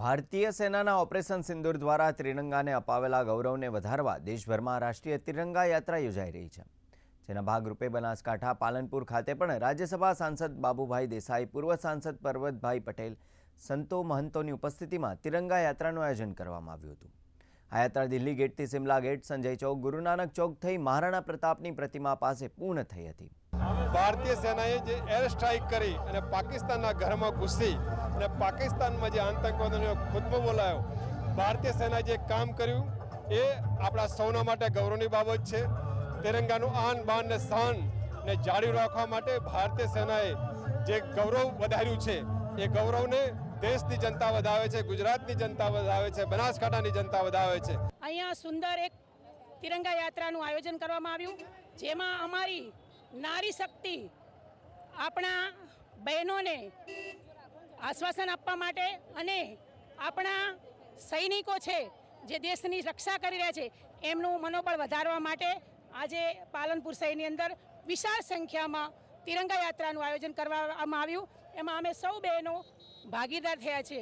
ભારતીય સેનાના ઓપરેશન સિંદૂર દ્વારા ત્રિરંગાને અપાવેલા ગૌરવને વધારવા દેશભરમાં રાષ્ટ્રીય ત્રિરંગા યાત્રા યોજાઈ રહી છે. જેના ભાગરૂપે બનાસકાંઠા પાલનપુર ખાતે પણ રાજ્યસભા સાંસદ બાબુભાઈ દેસાઈ, પૂર્વ સાંસદ પર્વતભાઈ પટેલ, સંતો મહંતોની ઉપસ્થિતિમાં તિરંગા યાત્રાનું આયોજન કરવામાં આવ્યું હતું. આ યાત્રા દિલ્હી ગેટથી સિમલા ગેટ સંજય ચોક, ગુરુનાનક ચોક થઈ મહારાણા પ્રતાપની પ્રતિમા પાસે પૂર્ણ થઈ હતી. ભારતીય સેનાએ જે એર સ્ટ્રાઇક કરી અને પાકિસ્તાનના ઘરમાં ઘૂસી અને પાકિસ્તાનમાં જે આતંકવાદીઓને ખુદમો બોલાયો, ભારતીય સેનાએ જે કામ કર્યું એ આપણા સૌના માટે ગૌરવની બાબત છે. તિરંગાનું આન, બાન ને શાન ને જાળવી રાખવા માટે ભારતીય સેનાએ જે ગૌરવ વધાર્યું છે, એ ગૌરવને દેશની જનતા વધાવે છે, ગુજરાતની જનતા વધાવે છે, બનાસકાંઠાની જનતા વધાવે છે. અહીંયા સુંદર એક તિરંગા યાત્રાનું આયોજન કરવામાં આવ્યું, જેમાં અમારી નારી શક્તિ આપણા બહેનોને આશ્વાસન આપવા માટે અને આપણા સૈનિકો છે, જે દેશની રક્ષા કરી રહ્યા છે, એમનું મનોબળ વધારવા માટે આજે પાલનપુર શહેરની અંદર વિશાળ સંખ્યામાં તિરંગા યાત્રાનું આયોજન કરવામાં આવ્યું. એમાં અમે સૌ બહેનો ભાગીદાર થયા છે